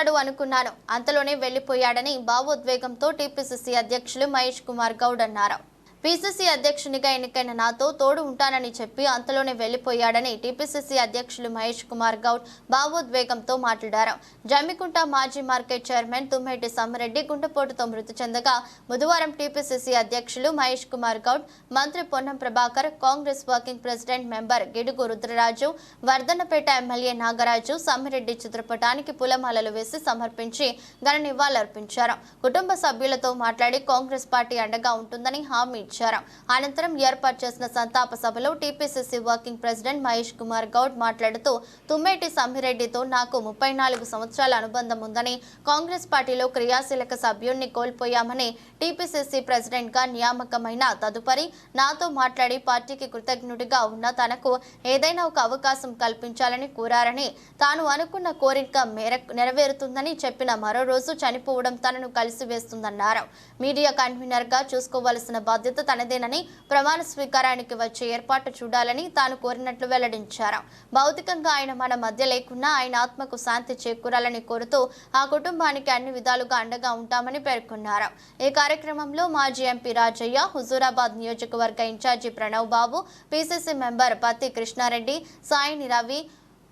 వస్తాడు అనుకున్నాను. అంతలోనే వెళ్ళిపోయాడని భావోద్వేగంతో టీపీసీసీ అధ్యక్షులు మహేష్ కుమార్ గౌడ్ అన్నారు. పీసీసీ అధ్యక్షునిగా ఎన్నికైన నాతో తోడు ఉంటానని చెప్పి అంతలోనే వెళ్ళిపోయాడని టీపీసీసీ అధ్యక్షులు మహేష్ కుమార్ గౌడ్ భావోద్వేగంతో మాట్లాడారు. జమ్మికుంట మాజీ మార్కెట్ చైర్మన్ తుమ్మెటి సమ్మిరెడ్డి గుండెపోటుతో మృతి చెందగా బుధవారం టీపీసీసీ అధ్యక్షులు మహేష్ కుమార్ గౌడ్ మంత్రి Ponnam Prabhakar Congress working president member Gidugu Rudraraju Vardhannapet MLA Nagaraju Sammi Reddy చిత్రపటానికి పూలమాలలు వేసి సమర్పించి ఘన నివాళులర్పించారు. కుటుంబ సభ్యులతో మాట్లాడి కాంగ్రెస్ పార్టీ అండగా ఉంటుందని హామీ ఇచ్చారు అనంతరం ఏర్పాటు చేసిన సంతాప సభలో TPCC working president Mahesh Kumar Goud మాట్లాడుతూ తుమ్మేటి సమ్మిరెడ్డితో నాకు ముప్పై నాలుగు సంవత్సరాల అనుబంధం ఉందని కాంగ్రెస్ పార్టీలో క్రియాశీలక సభ్యుణ్ణి కోల్పోయామని టీపీసీసీ ప్రెసిడెంట్గా నియామకమైన తదుపరి నాతో మాట్లాడి పార్టీకి కృతజ్ఞుడిగా ఉన్న తనకు ఏదైనా ఒక అవకాశం కల్పించాలని కోరారని తాను అనుకున్న కోరిక మేర నెరవేరుతుందని చెప్పిన మరో రోజు చనిపోవడం తనను కలిసివేస్తుందన్నారు. మీడియా కన్వీనర్గా చూసుకోవలసిన బాధ్యత తనదేనని ప్రమాణ స్వీకారానికి వచ్చే ఏర్పాటు చూడాలని తాను కోరినట్లు వెల్లడించారు. భౌతికంగా ఆయన మన మధ్య లేకున్నా ఆయన ఆత్మకు శాంతి చేకూరాలని కోరుతూ ఆ కుటుంబానికి అన్ని విధాలుగా అండగా ఉంటామని పేర్కొన్నారు. ఈ కార్యక్రమంలో మాజీ ఎంపీ రాజయ్య హుజూరాబాద్ నియోజకవర్గ in charge Pranav Babu PCC member Patti Krishna Reddy Saini Ravi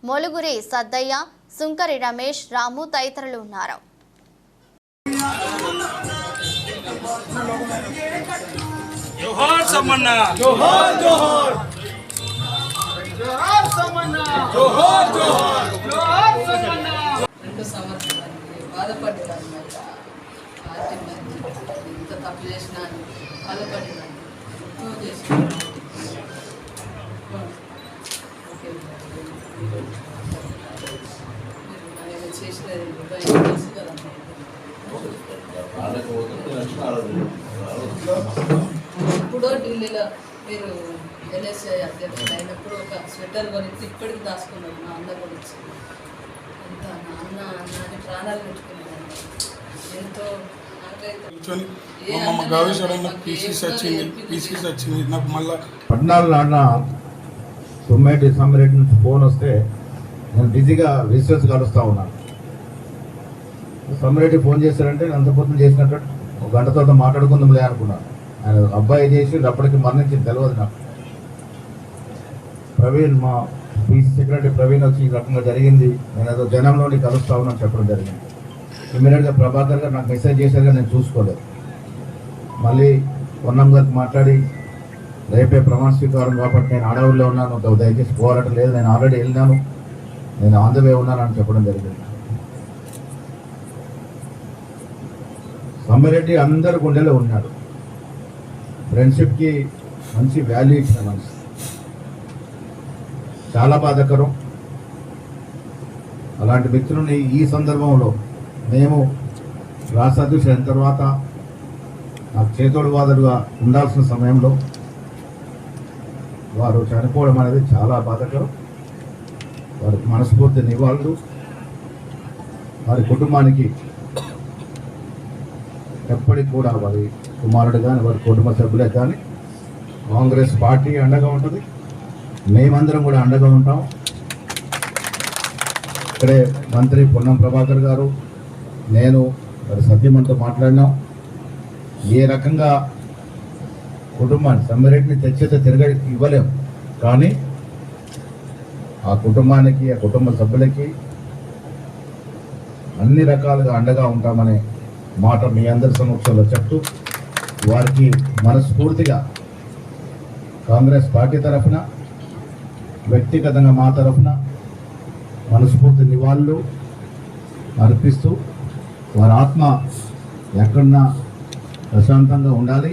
Moluguri సద్దయ్య సుంకరి రమేష్ రాము తదితరులు ఉన్నారు. జోహార్ సమ్మన్న. జోహార్ జోహార్. జోహార్ సమన్నా జోహార్ జోహార్. జోహార్ సమన్నా రెండు సంవత్సరానికి బాధపడేదాన్ని మరి పార్టీ ఇంత తప్పు చేసినా అని బాధపడేదాన్ని ఎంతో చేసిన. ఓకే. మీరు ఆయన చేసినది తెలుసు కదా. ఎప్పుడో ఢిల్లీలో మీరు ఎన్ఎస్ఐ అధ్యక్షుడు అయినప్పుడు ఒక స్వెటర్ కొనిచ్చి ఇప్పటికి దాచుకున్నారు మా అన్న గురించి ఎంత నాన్న అన్న అని ప్రాణాలు పెట్టుకునేదాన్ని ఎంతో అన్న పద్నాలుగు నాన్న సొమ్మిటి సమ్మిరెడ్డి నుంచి ఫోన్ వస్తే నేను బిజీగా రిసర్చ్ కలుస్తూ ఉన్నాను సమ్మిరెడ్డి ఫోన్ చేశారంటే నేను అంత పొద్దున చేసినట్టు ఒక గంట తర్వాత మాట్లాడుకుందాంలే అనుకున్నాను అబ్బాయి చేసి అప్పటికి మరణించింది తెలియదు నాకు. ప్రవీణ్ మా పీసీ సెక్రటరీ ప్రవీణ్ వచ్చి ఈ రకంగా జరిగింది. నేను ఏదో జనంలోని కలుస్తా ఉన్నాను చెప్పడం జరిగింది. ఇమీడియట్గా ప్రభాకర్ గారు నాకు మెసేజ్ చేశారు నేను చూసుకోలేదు. మళ్ళీ పొన్నం గారికి మాట్లాడి రేపే ప్రమాణ స్వీకారం కాబట్టి నేను అడవుల్లో ఉన్నాను. దయచేసి పోరాటం లేదు. నేను ఆల్రెడీ వెళ్ళినాను. నేను ఆన్ ద వే ఉన్నాను అని చెప్పడం జరిగింది. సమ్మిరెడ్డి అందరు గుండెలో ఉన్నాడు. ఫ్రెండ్షిప్కి మంచి వాల్యూ ఇచ్చిన మనిషి. చాలా బాధాకరం. అలాంటి మిత్రుని ఈ సందర్భంలో మేము రాష్ట్ర అధ్యక్షుడు అయిన తర్వాత నాకు చేతోడు వాదుడుగా ఉండాల్సిన సమయంలో వారు చనిపోవడం అనేది చాలా బాధాకరం. వారికి మనస్ఫూర్తి నివాళులు వారి కుటుంబానికి ఎప్పటికి కూడా వారి కుమారుడు కానీ వారి కుటుంబ సభ్యులే కానీ కాంగ్రెస్ పార్టీ అండగా ఉంటుంది. మేమందరం కూడా అండగా ఉంటాం. ఇక్కడే మంత్రి పొన్నం ప్రభాకర్ గారు నేను మరి సభ్యమంతో మాట్లాడినాం. ఏ రకంగా కుటుంబాన్ని సమ్మెరేట్ని తెచ్చేత తిరగ ఇవ్వలేం. కానీ ఆ కుటుంబానికి ఆ కుటుంబ సభ్యులకి అన్ని రకాలుగా అండగా ఉంటామనే మాట మీ అందరి సమక్షంలో చెప్తూ వారికి మనస్ఫూర్తిగా కాంగ్రెస్ పార్టీ తరఫున వ్యక్తిగతంగా మా తరఫున మనస్ఫూర్తి నివాళులు అర్పిస్తూ వారి ఆత్మ ఎక్కడున్నా ప్రశాంతంగా ఉండాలి.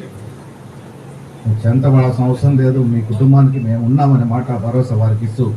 చెంత పడాల్సిన అవసరం లేదు. మీ కుటుంబానికి మేము ఉన్నామనే మాట భరోసా వారికి ఇస్తూ